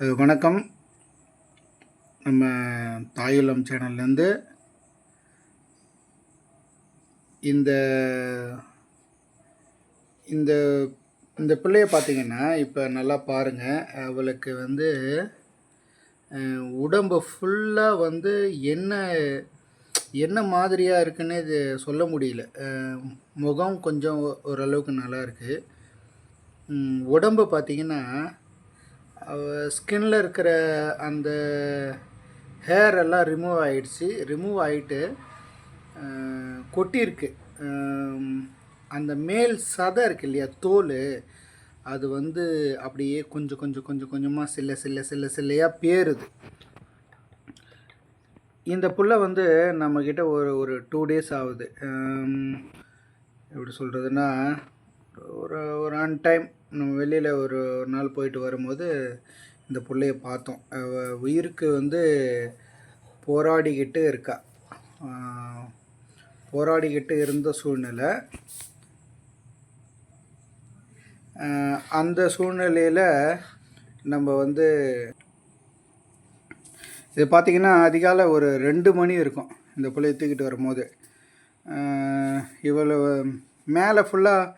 வணக்கம். நம்ம தாயுள்ளம் சேனல்லேருந்து இந்த இந்த இந்த பிள்ளைய பார்த்திங்கன்னா இப்போ நல்லா பாருங்கள் அவளுக்கு வந்து உடம்பு ஃபுல்லாக வந்து என்ன என்ன மாதிரியாக இருக்குன்னு இது சொல்ல முடியல. முகம் கொஞ்சம் ஓரளவுக்கு நல்லா இருக்குது உடம்பு பார்த்தீங்கன்னா ஸ்கின்னில் இருக்கிற அந்த ஹேர் எல்லாம் ரிமூவ் ஆகிடுச்சு ரிமூவ் ஆகிட்டு கொட்டியிருக்கு. அந்த மேல் சதை இருக்கு இல்லையா தோல் அது வந்து அப்படியே கொஞ்சம் கொஞ்சம் கொஞ்சம் கொஞ்சமாக சில்ல சில்ல சில்ல சில்லையாக பேருது. இந்த புள்ள வந்து நம்மக்கிட்ட ஒரு ஒரு டூ டேஸ் ஆகுது. எப்படி சொல்கிறதுனா ஒரு ஒரு அன் டைம் நம்ம வெளியில் ஒரு ஒரு நாள் போயிட்டு வரும்போது இந்த பிள்ளைய பார்த்தோம். உயிருக்கு வந்து போராடிக்கிட்டு இருக்கா. போராடிக்கிட்டு இருந்த சூழ்நிலை அந்த சூழ்நிலையில் நம்ம வந்து இது பார்த்திங்கன்னா அதிகாலை ஒரு ரெண்டு மணி இருக்கும் இந்த பிள்ளைய தூக்கிட்டு வரும்போது. இவ்வளோ மேலே ஃபுல்லாக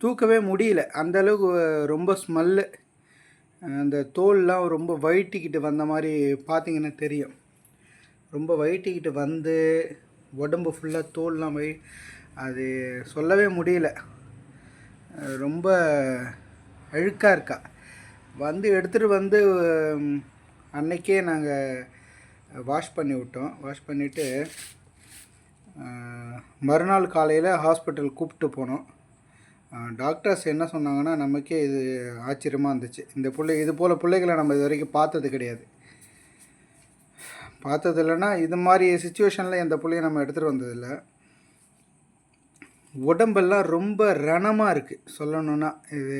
தூக்கவே முடியல. அந்தளவுக்கு ரொம்ப ஸ்மெல்லு அந்த தோல்லாம் ரொம்ப வயிட்டிக்கிட்டு வந்த மாதிரி பார்த்தீங்கன்னா தெரியும். ரொம்ப வயிட்டிக்கிட்டு வந்து உடம்பு ஃபுல்லாக தோல்லாம் வை அது சொல்லவே முடியல. ரொம்ப அழுக்காக இருக்கா. வந்து எடுத்துகிட்டு வந்து அன்னைக்கே நாங்கள் வாஷ் பண்ணி விட்டோம். வாஷ் பண்ணிவிட்டு மறுநாள் காலையில் ஹாஸ்பிட்டல் கூப்பிட்டு போனோம். டாக்டர்ஸ் என்ன சொன்னாங்கன்னா நமக்கே இது ஆச்சரியமாக இருந்துச்சு. இந்த பிள்ளை இது போல் பிள்ளைகளை நம்ம இது வரைக்கும் பார்த்தது கிடையாது. பார்த்தது இல்லைன்னா இது மாதிரி சுச்சுவேஷனில் இந்த பிள்ளைய நம்ம எடுத்துகிட்டு வந்ததில்லை. உடம்பெல்லாம் ரொம்ப ரணமாக இருக்குது சொல்லணுன்னா இது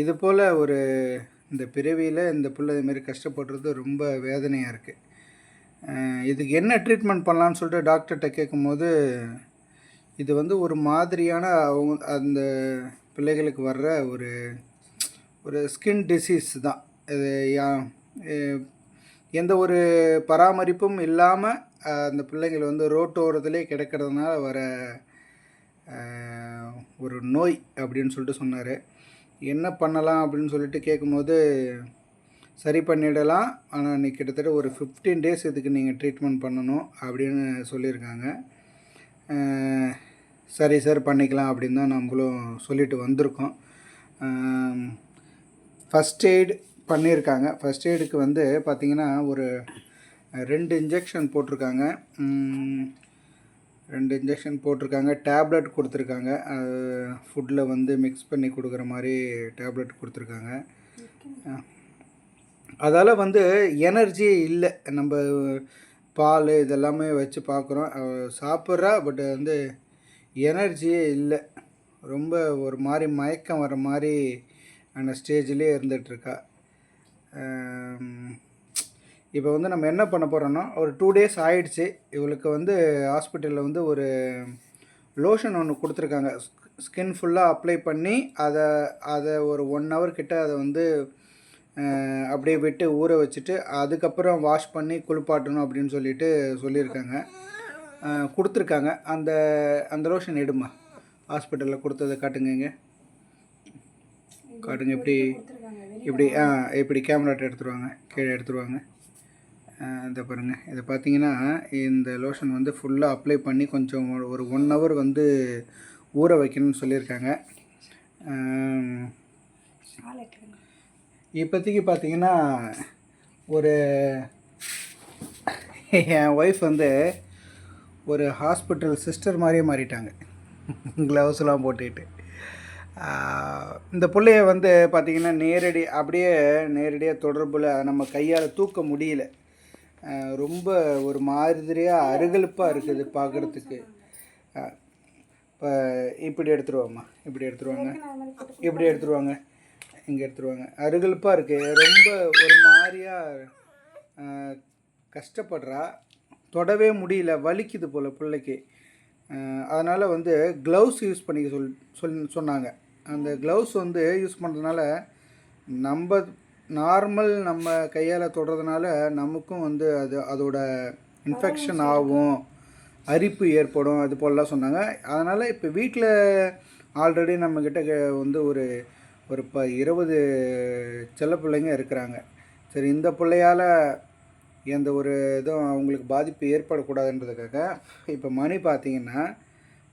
இது போல் ஒரு இந்த பிறவியில் இந்த பிள்ளை இதுமாரி கஷ்டப்படுறது ரொம்ப வேதனையாக இருக்குது இதுக்கு என்ன ட்ரீட்மெண்ட் பண்ணலான்னு சொல்லிட்டு டாக்டர்கிட்ட கேட்கும்போது இது வந்து ஒரு மாதிரியான அவங்க அந்த பிள்ளைகளுக்கு வர்ற ஒரு ஒரு ஸ்கின் டிசீஸ் தான். இது யா- எந்த ஒரு பராமரிப்பும் இல்லாமல் அந்த பிள்ளைங்கள் வந்து ரோட்டோரத்துலேயே கிடக்கிறதுனால வர ஒரு நோய் அப்படின்னு சொல்லிட்டு சொன்னார். என்ன பண்ணலாம் அப்படின்னு சொல்லிட்டு கேட்கும்போது சரி பண்ணிடலாம். ஆனால் இன்றைக்கி கிட்டத்தட்ட ஒரு ஃபிஃப்டீன் டேஸ் இதுக்கு நீங்கள் ட்ரீட்மெண்ட் பண்ணணும் அப்படின்னு சொல்லியிருக்காங்க. சரி சார் பண்ணிக்கலாம் அப்படின்னு தான் நம்மளும் சொல்லிட்டு வந்திருக்கோம். ஃபஸ்ட் எய்டு பண்ணியிருக்காங்க. ஃபஸ்ட் எய்டுக்கு வந்து பார்த்திங்கன்னா ஒரு ரெண்டு இன்ஜெக்ஷன் போட்டிருக்காங்க. ரெண்டு இன்ஜெக்ஷன் போட்டிருக்காங்க. டேப்லெட் கொடுத்துருக்காங்க. ஃபுட்டில் வந்து மிக்ஸ் பண்ணி கொடுக்குற மாதிரி டேப்லெட் கொடுத்துருக்காங்க. அதால் வந்து எனர்ஜி இல்லை. நம்ம பால் இதெல்லாமே வச்சு பார்க்குறோம். சாப்பிட்றா பட் வந்து எனர்ஜியே இல்லை. ரொம்ப ஒரு மாதிரி மயக்கம் வர மாதிரி அந்த ஸ்டேஜ்லேயே இருந்துகிட்ருக்கா. இப்போ வந்து நம்ம என்ன பண்ண போகிறோன்னா ஒரு டூ டேஸ் ஆயிடுச்சு. இவளுக்கு வந்து ஹாஸ்பிட்டலில் வந்து ஒரு லோஷன் ஒன்று கொடுத்துருக்காங்க. ஸ்கின் ஃபுல்லாக அப்ளை பண்ணி அதை அதை ஒரு ஒன் ஹவர் கிட்ட அதை வந்து அப்படியே விட்டு ஊற வச்சுட்டு அதுக்கப்புறம் வாஷ் பண்ணி குளிப்பாட்டணும் அப்படின்னு சொல்லிட்டு சொல்லியிருக்காங்க. கொடுத்துருக்காங்க. அந்த அந்த லோஷன் எடுமா? ஹாஸ்பிட்டலில் கொடுத்ததை காட்டுங்க காட்டுங்க இப்படி இப்படி ஆ இப்படி கேமராட்ட எடுத்துருவாங்க கீழே எடுத்துருவாங்க. இதை பாருங்கள் இதை பார்த்தீங்கன்னா இந்த லோஷன் வந்து ஃபுல்லாக அப்ளை பண்ணி கொஞ்சம் ஒரு- ஒன் ஹவர் வந்து ஊற வைக்கணும்னு சொல்லியிருக்காங்க. இப்போதைக்கு பார்த்தீங்கன்னா ஒரு என் ஒய்ஃப் வந்து ஒரு ஹாஸ்பிட்டல் சிஸ்டர் மாதிரியே மாறிட்டாங்க. க்ளவுஸ்லாம் போட்டுக்கிட்டு. இந்த பிள்ளைய வந்து பார்த்திங்கன்னா நேரடி அப்படியே நேரடியாக தொடர்பில் நம்ம கையால் தூக்க முடியல. ரொம்ப ஒரு மாதிரியாக அருகலுப்பாக இருக்குது பார்க்குறதுக்கு. இப்போ இப்படி எடுத்துருவாம்மா. இப்படி எடுத்துருவாங்க. இப்படி எடுத்துருவாங்க. இங்கே எடுத்துருவாங்க. அருகலுப்பாக இருக்குது ரொம்ப ஒரு மாதிரியாக கஷ்டப்படுறா. தொடவே முடியல வலிக்குது போல் பிள்ளைக்கு. அதனால் வந்து க்ளவுஸ் யூஸ் பண்ணிக்க சொல் சொல் சொன்னாங்க. அந்த க்ளவுஸ் வந்து யூஸ் பண்ணுறதுனால நம்ம நார்மல் நம்ம கையால் தொடுறதுனால நமக்கும் வந்து அது அதோட இன்ஃபெக்ஷன் ஆகும் அரிப்பு ஏற்படும் அது போலலாம் சொன்னாங்க. அதனால் இப்போ வீட்டில் ஆல்ரெடி நம்மக்கிட்ட வந்து ஒரு ஒரு ப இருபது செல்ல பிள்ளைங்க இருக்கிறாங்க. சரி இந்த பிள்ளையால் எந்த ஒரு இதுவும் அவங்களுக்கு பாதிப்பு ஏற்படக்கூடாதுன்றதுக்காக இப்போ மணி பார்த்தீங்கன்னா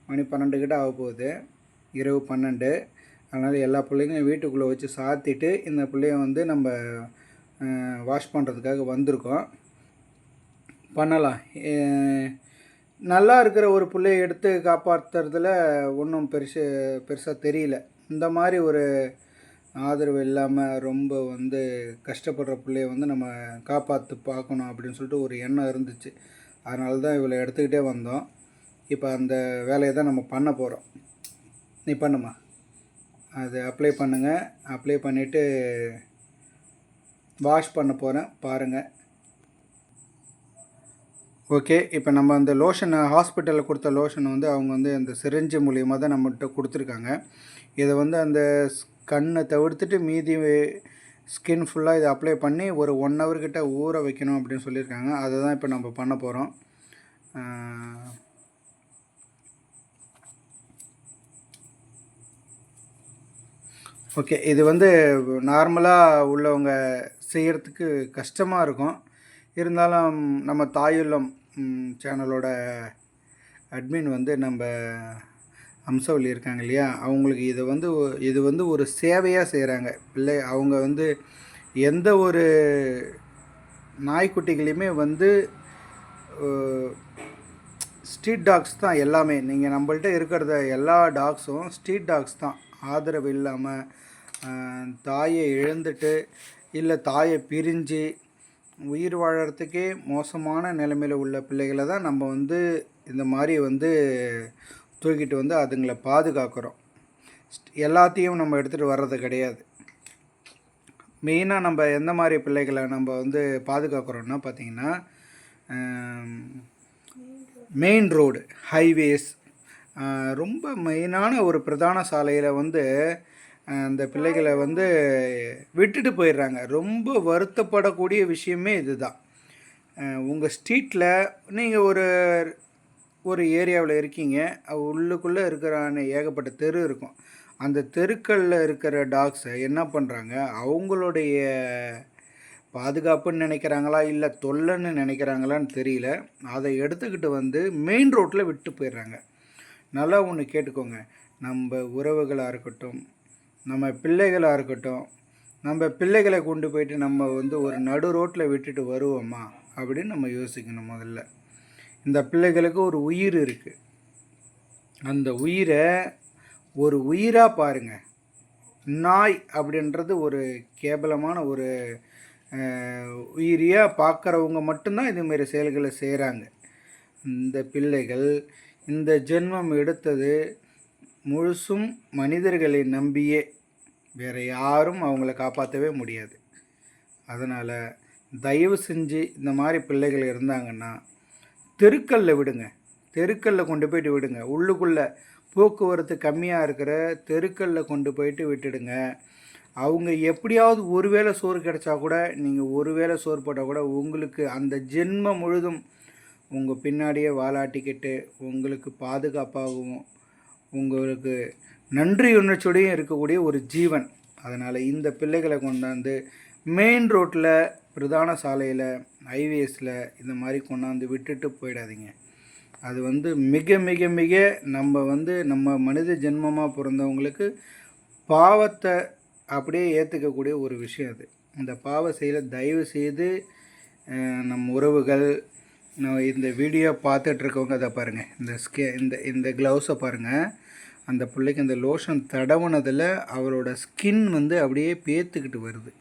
மணி பன்னெண்டு கிட்ட ஆக போகுது. இரவு பன்னெண்டு. அதனால் எல்லா பிள்ளைங்களும் வீட்டுக்குள்ளே வச்சு சாத்திட்டு இந்த பிள்ளைய வந்து நம்ம வாஷ் பண்ணுறதுக்காக வந்திருக்கோம். பண்ணலாம். நல்லா இருக்கிற ஒரு பிள்ளைய எடுத்து காப்பாற்றுறதுல ஒன்றும் பெருசு பெருசாக தெரியல. இந்த மாதிரி ஒரு ஆதரவு இல்லாமல் ரொம்ப வந்து கஷ்டப்படுற பிள்ளைய வந்து நம்ம காப்பாற்று பார்க்கணும் அப்படின்னு சொல்லிட்டு ஒரு எண்ணம் இருந்துச்சு. அதனால தான் இவளை எடுத்துக்கிட்டே வந்தோம். இப்போ அந்த வேலையை தான் நம்ம பண்ண போகிறோம் நீ பண்ணுமா அது அப்ளை பண்ணுங்கள் அப்ளை பண்ணிவிட்டு வாஷ் பண்ண போகிறேன் பாருங்கள் ஓகே இப்போ நம்ம அந்த லோஷனை ஹாஸ்பிட்டலில் கொடுத்த லோஷனை வந்து அவங்க வந்து அந்த சிரிஞ்சு மூலியமாக தான் நம்மகிட்ட கொடுத்துருக்காங்க. இதை வந்து அந்த கண்ணை தவிர்த்துட்டு மீதி ஸ்கின் ஃபுல்லாக இதை அப்ளை பண்ணி ஒரு ஒன் ஹவர்கிட்ட ஊற வைக்கணும் அப்படின்னு சொல்லியிருக்காங்க. அதை தான் இப்போ நம்ம பண்ண போகிறோம் ஓகே இது வந்து நார்மலாக உள்ளவங்க செய்கிறதுக்கு கஷ்டமாக இருக்கும். இருந்தாலும் நம்ம தாயுள்ளம் சேனலோட அட்மின் வந்து நம்ம அம்சவல்லி இருக்காங்க இல்லையா? அவங்களுக்கு இதை வந்து இது வந்து ஒரு சேவையாக செய்கிறாங்க பிள்ளை அவங்க வந்து எந்த ஒரு நாய்க்குட்டிகளையுமே வந்து ஸ்ட்ரீட் டாக்ஸ் தான் எல்லாமே. நீங்கள் நம்மள்ட்ட இருக்கிறத எல்லா டாக்ஸும் ஸ்ட்ரீட் டாக்ஸ் தான். ஆதரவு இல்லாமல் தாயை இழந்துட்டு இல்லை தாயை பிரிஞ்சு உயிர் வாழறதுக்கே மோசமான நிலைமையில் உள்ள பிள்ளைகளை தான் நம்ம வந்து இந்த மாதிரி வந்து தூக்கிட்டு வந்து அதுங்களை பாதுகாக்கிறோம். எல்லாத்தையும் நம்ம எடுத்துகிட்டு வர்றது கிடையாது. மெயினாக நம்ம எந்த மாதிரி பிள்ளைகளை நம்ம வந்து பாதுகாக்கிறோன்னா பார்த்திங்கன்னா மெயின் ரோடு ஹைவேஸ் ரொம்ப மெயினான ஒரு பிரதான சாலையில் வந்து அந்த பிள்ளைகளை வந்து விட்டுட்டு போயிடுறாங்க. ரொம்ப வருத்தப்படக்கூடிய விஷயமே இதுதான். உங்கள் ஸ்ட்ரீட்டில் நீங்கள் ஒரு ஒரு ஏரியாவில் இருக்கீங்க உள்ளுக்குள்ளே இருக்கிற ஏகப்பட்ட தெரு இருக்கும். அந்த தெருக்களில் இருக்கிற டாக்ஸை என்ன பண்ணுறாங்க அவங்களுடைய பாதுகாப்புன்னு நினைக்கிறாங்களா? இல்லை தொல்லைன்னு நினைக்கிறாங்களான்னு தெரியல. அதை எடுத்துக்கிட்டு வந்து மெயின் ரோட்டில் விட்டு போயிடுறாங்க. நல்லா ஒன்று கேட்டுக்கோங்க. நம்ம உறவுகளாக இருக்கட்டும் நம்ம பிள்ளைகளாக இருக்கட்டும் நம்ம பிள்ளைகளை கொண்டு போயிட்டு நம்ம வந்து ஒரு நடு ரோட்டில் விட்டுட்டு வருவோமா? அப்படின்னு நம்ம யோசிக்கணும் முதல்ல. இந்த பிள்ளைகளுக்கு ஒரு உயிர் இருக்குது அந்த உயிரை ஒரு உயிராக பாருங்கள் நாய் அப்படின்றது ஒரு கேவலமான ஒரு உயிரியாக பார்க்குறவங்க மட்டும்தான் இதுமாரி செயல்களை செய்கிறாங்க இந்த பிள்ளைகள் இந்த ஜென்மம் எடுத்தது முழுசும் மனிதர்களை நம்பியே வேறு யாரும் அவங்கள காப்பாற்றவே முடியாது. அதனால் தயவு செஞ்சு இந்த மாதிரி பிள்ளைகள் இருந்தாங்கன்னா தெருக்கல்ல விடுங்க. தெருக்கல்ல கொண்டு போயிட்டு விடுங்க. உள்ளுக்குள்ளே போக்குவரத்து கம்மியாக இருக்கிற தெருக்கல்ல கொண்டு போயிட்டு விட்டுடுங்க. அவங்க எப்படியாவது ஒரு வேளை சோறு கிடச்சா கூட நீங்கள் ஒரு வேளை சோறு போட்டால் கூட உங்களுக்கு அந்த ஜென்மம் முழுதும் உங்கள் பின்னாடியே வாலாட்டிக்கிட்டு உங்களுக்கு பாதுகாப்பாகவும் உங்களுக்கு நன்றி உணர்ச்சியோடையும் இருக்கக்கூடிய ஒரு ஜீவன். அதனால் இந்த பிள்ளைகளை கொண்டாந்து மெயின் ரோட்டில் பிரதான சாலையில் ஹைவேஸில் இந்த மாதிரி கொண்டாந்து விட்டுட்டு போயிடாதீங்க. அது வந்து மிக மிக மிக நம்ம வந்து நம்ம மனித ஜென்மமாக பிறந்தவங்களுக்கு பாவத்தை அப்படியே ஏற்றுக்கக்கூடிய ஒரு விஷயம் அது. இந்த பாவ செயலை தயவு செய்து நம் உறவுகள் இந்த வீடியோ பார்த்துட்ருக்கவங்க அதை பாருங்கள் இந்த ஸ்கே இந்த இந்த க்ளவுஸை பாருங்கள் அந்த பிள்ளைக்கு இந்த லோஷன் தடவுனதில் அவரோட ஸ்கின் வந்து அப்படியே பேத்துக்கிட்டு வருது.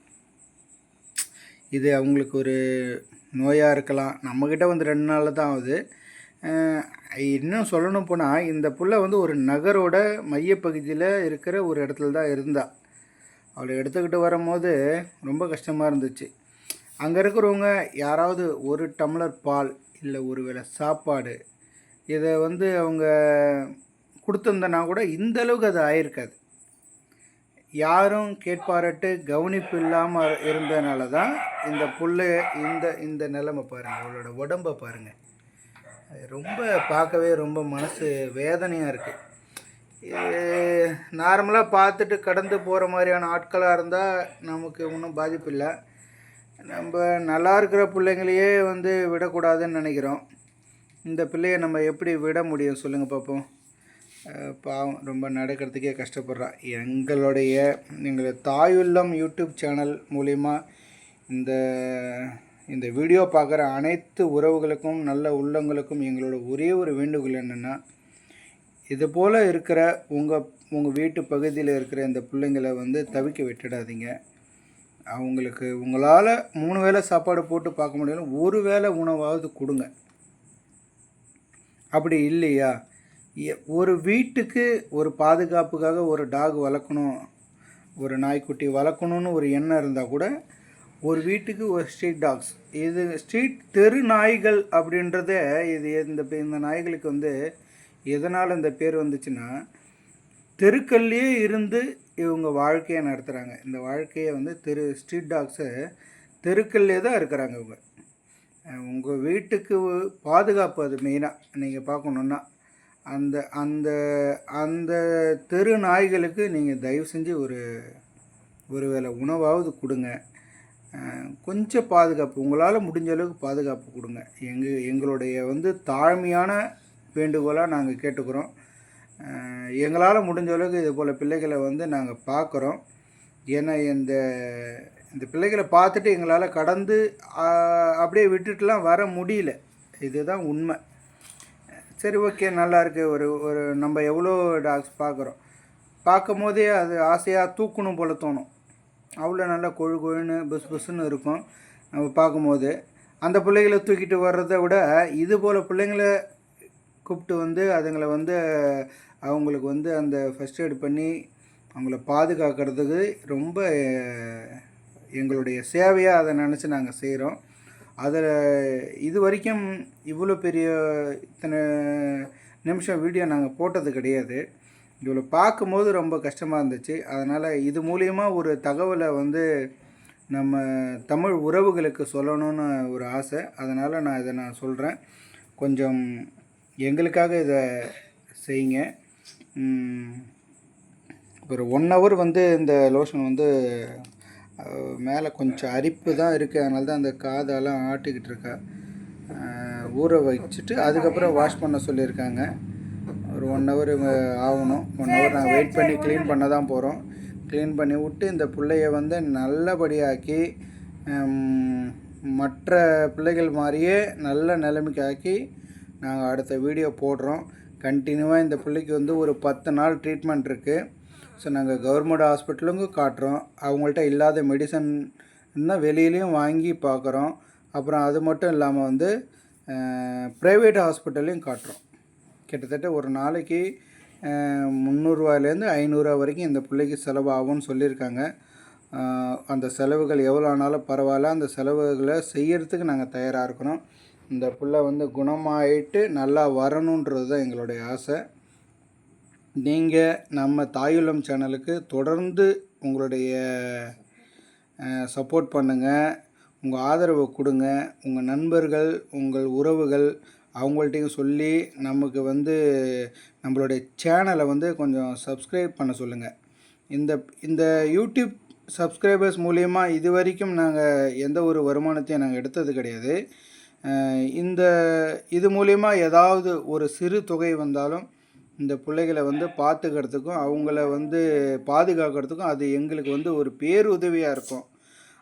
இது அவங்களுக்கு ஒரு நோயாக இருக்கலாம். நம்மக்கிட்ட வந்து ரெண்டு நாளில் தான் ஆகுது. இன்னும் சொல்லணும் போனால் இந்த புள்ள வந்து ஒரு நகரோட மையப்பகுதியில் இருக்கிற ஒரு இடத்துல தான் இருந்தா. அவளை எடுத்துக்கிட்டு வரும்போது ரொம்ப கஷ்டமாக இருந்துச்சு. அங்கே இருக்கிறவங்க யாராவது ஒரு டம்ளர் பால் இல்லை ஒரு வேளை சாப்பாடு இதை வந்து அவங்க கொடுத்துருந்தனா கூட இந்தளவுக்கு அது ஆயிருக்காது. யாரும் கேட்பாரட்டு கவனிப்பு இல்லாமல் இருந்தனால தான் இந்த புல்லை இந்த இந்த நிலைமை பாருங்கள் அவளோட உடம்பை பாருங்கள் அது ரொம்ப பார்க்கவே ரொம்ப மனசு வேதனையாக இருக்குது நார்மலாக பார்த்துட்டு கடந்து போகிற மாதிரியான ஆட்களாக இருந்தால் நமக்கு ஒன்றும் பாதிப்பு இல்லை. நம்ம நல்லா இருக்கிற பிள்ளைங்களையே வந்து விடக்கூடாதுன்னு நினைக்கிறோம். இந்த பிள்ளையை நம்ம எப்படி விட முடியும்? சொல்லுங்கள் பார்ப்போம் பாவம் ரொம்ப நடக்கிறதுக்கே கஷ்டப்படுறா. எங்களுடைய எங்கள் தாயுள்ளம் யூடியூப் சேனல் மூலிமா இந்த இந்த வீடியோ பார்க்குற அனைத்து உறவுகளுக்கும் நல்ல உள்ளங்களுக்கும் எங்களோட ஒரே ஒரு வேண்டுகோள் என்னென்னா இது போல் இருக்கிற உங்கள் உங்கள் வீட்டு பகுதியில் இருக்கிற இந்த பிள்ளைங்களை வந்து தவிக்க விட்டுடாதீங்க. அவங்களுக்கு உங்களால் மூணு வேளை சாப்பாடு போட்டு பார்க்க முடியல ஒரு வேளை உணவாவது கொடுங்க. அப்படி இல்லையா? ஒரு வீட்டுக்கு ஒரு பாதுகாப்புக்காக ஒரு டாக் வளர்க்கணும் ஒரு நாய்க்குட்டி வளர்க்கணும்னு ஒரு எண்ணம் இருந்தால் கூட ஒரு வீட்டுக்கு ஒரு ஸ்ட்ரீட் டாக்ஸ் இது ஸ்ட்ரீட் தெரு நாய்கள் அப்படின்றத இது இந்த இந்த நாய்களுக்கு வந்து எதனால் இந்த பேர் வந்துச்சுன்னா தெருக்கள்லேயே இருந்து இவங்க வாழ்க்கையை நடத்துகிறாங்க இந்த வாழ்க்கையை வந்து தெரு ஸ்ட்ரீட் டாக்ஸை தெருக்கள்லேயே தான் இருக்கிறாங்க இவங்க. உங்கள் வீட்டுக்கு பாதுகாப்பு அது மெயினாக நீங்கள் பார்க்கணுன்னா அந்த அந்த அந்த தெரு நாய்களுக்கு நீங்கள் தயவு செஞ்சு ஒரு ஒரு வேளை உணவாவது கொடுங்க. கொஞ்சம் பாதுகாப்பு உங்களால் முடிஞ்ச அளவுக்கு பாதுகாப்பு கொடுங்க. எங்கள் எங்களுடைய வந்து தாழ்மையான வேண்டுகோளாக நாங்கள் கேட்டுக்கிறோம். எங்களால் முடிஞ்ச அளவுக்கு இது போல் பிள்ளைகளை வந்து நாங்கள் பார்க்குறோம் ஏன்னா இந்த இந்த பிள்ளைகளை பார்த்துட்டு எங்களால் கடந்து அப்படியே விட்டுட்டுலாம் வர முடியல. இதுதான் உண்மை. சரி ஓகே நல்லா இருக்குது ஒரு ஒரு நம்ம எவ்வளோ டாக்ஸ் பார்க்குறோம். பார்க்கும் போதே அது ஆசையாக தூக்கணும் போல தோணும். அவ்வளோ நல்லா கொழு கொழுன்னு புஸ் புஸ்ன்னு இருக்கும் நம்ம பார்க்கும்போது. அந்த பிள்ளைகளை தூக்கிட்டு வர்றதை விட இது போல் பிள்ளைங்களை கூப்பிட்டு வந்து அதுங்களை வந்து அவங்களுக்கு வந்து அந்த ஃபஸ்ட் எய்ட் பண்ணி அவங்கள பாதுகாக்கிறதுக்கு ரொம்ப எங்களுடைய சேவையாக அதை நினச்சி நாங்கள் செய்கிறோம் அதில் இது வரைக்கும் இவ்வளோ பெரிய இத்தனை நிமிஷம் வீடியோ நாங்கள் போட்டது கிடையாது. இவ்வளோ பார்க்கும்போது ரொம்ப கஷ்டமாக இருந்துச்சு. அதனால் இது மூலயமா ஒரு தகவலை வந்து நம்ம தமிழ் உறவுகளுக்கு சொல்லணும்னு ஒரு ஆசை. அதனால் நான் இதை நான் சொல்கிறேன் கொஞ்சம் எங்களுக்காக இதை செய்யுங்க. ஒரு ஒன் ஹவர் வந்து இந்த லோஷன் வந்து மேலே கொஞ்சம் அரிப்பு தான் இருக்குது அதனால தான் அந்த காதெல்லாம் ஆட்டிக்கிட்டு இருக்கா. ஊற வச்சுட்டு அதுக்கப்புறம் வாஷ் பண்ண சொல்லியிருக்காங்க. ஒரு ஒன் ஹவர் ஆகணும். ஒன் ஹவர் நாங்கள் வெயிட் பண்ணி க்ளீன் பண்ண தான் போகிறோம் க்ளீன் பண்ணி விட்டு இந்த பிள்ளைய வந்து நல்லபடியாக்கி மற்ற பிள்ளைகள் மாதிரியே நல்ல நிலைமைக்கு ஆக்கி நாங்கள் அடுத்த வீடியோ போடுறோம். கண்டினியூவாக இந்த பிள்ளைக்கு வந்து ஒரு பத்து நாள் ட்ரீட்மெண்ட் இருக்குது ஸோ நாங்கள் கவர்மெண்ட் ஹாஸ்பிட்டலுக்கும் காட்டுறோம். அவங்கள்ட்ட இல்லாத மெடிசன் தான் வெளியிலையும் வாங்கி பார்க்குறோம் அப்புறம் அது மட்டும் இல்லாமல் வந்து ப்ரைவேட் ஹாஸ்பிட்டல்லையும் காட்டுறோம். கிட்டத்தட்ட ஒரு நாளைக்கு முந்நூறுரூவாயிலேருந்து ஐநூறுரூவா வரைக்கும் இந்த பிள்ளைக்கு செலவாகும்னு சொல்லியிருக்காங்க. அந்த செலவுகள் எவ்வளோ ஆனாலும் பரவாயில்ல. அந்த செலவுகளை செய்யறதுக்கு நாங்கள் தயாராக இருக்கிறோம் இந்த பிள்ளை வந்து குணமாயிட்டு நல்லா வரணுன்றது தான் எங்களுடைய ஆசை. நீங்கள் நம்ம தாயுள்ளம் சேனலுக்கு தொடர்ந்து உங்களுடைய சப்போர்ட் பண்ணுங்கள் உங்கள் ஆதரவை கொடுங்க. உங்கள் நண்பர்கள் உங்கள் உறவுகள் அவங்கள்ட்டையும் சொல்லி நமக்கு வந்து நம்மளுடைய சேனலை வந்து கொஞ்சம் சப்ஸ்கிரைப் பண்ண சொல்லுங்கள் இந்த இந்த யூடியூப் சப்ஸ்கிரைபர்ஸ் மூலயமா இது வரைக்கும் நாங்கள் எந்த ஒரு வருமானத்தையும் நாங்கள் எடுத்தது கிடையாது. இந்த இது மூலயமா ஏதாவது ஒரு சிறு தொகை வந்தாலும் இந்த பிள்ளைகளை வந்து பார்த்துக்கிறதுக்கும் அவங்கள வந்து பாதுகாக்கிறதுக்கும் அது எங்களுக்கு வந்து ஒரு பேருதவியாக இருக்கும்.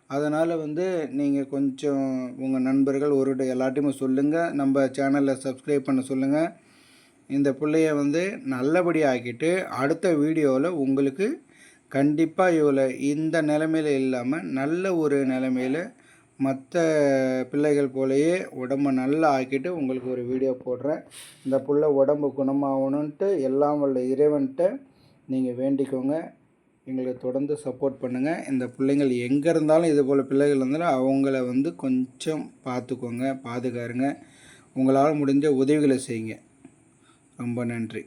அதனால் வந்து நீங்கள் கொஞ்சம் உங்கள் நண்பர்கள் ஒரு எல்லாட்டையுமே சொல்லுங்கள் நம்ம சேனலை சப்ஸ்கிரைப் பண்ண சொல்லுங்கள் இந்த பிள்ளைய வந்து நல்லபடியாக ஆக்கிட்டு அடுத்த வீடியோவில் உங்களுக்கு கண்டிப்பாக இவளை இந்த நிலமையில இல்லாமல் நல்ல ஒரு நிலமையில மற்ற பிள்ளைகள் போலயே உடம்பை நல்லா ஆக்கிட்டு உங்களுக்கு ஒரு வீடியோ போடுறேன். இந்த புள்ள உடம்பு குணமாகணுன்ட்டு எல்லாம் வல்ல இறைவன்கிட்ட நீங்கள் வேண்டிக்கோங்க. எங்களை தொடர்ந்து சப்போர்ட் பண்ணுங்கள் இந்த பிள்ளைங்கள் எங்கே இருந்தாலும் இது போல் பிள்ளைகள் இருந்தாலும் அவங்கள வந்து கொஞ்சம் பார்த்துக்கோங்க பாதுகாருங்க. உங்களால் முடிஞ்ச உதவிகளை செய்யுங்க. ரொம்ப நன்றி.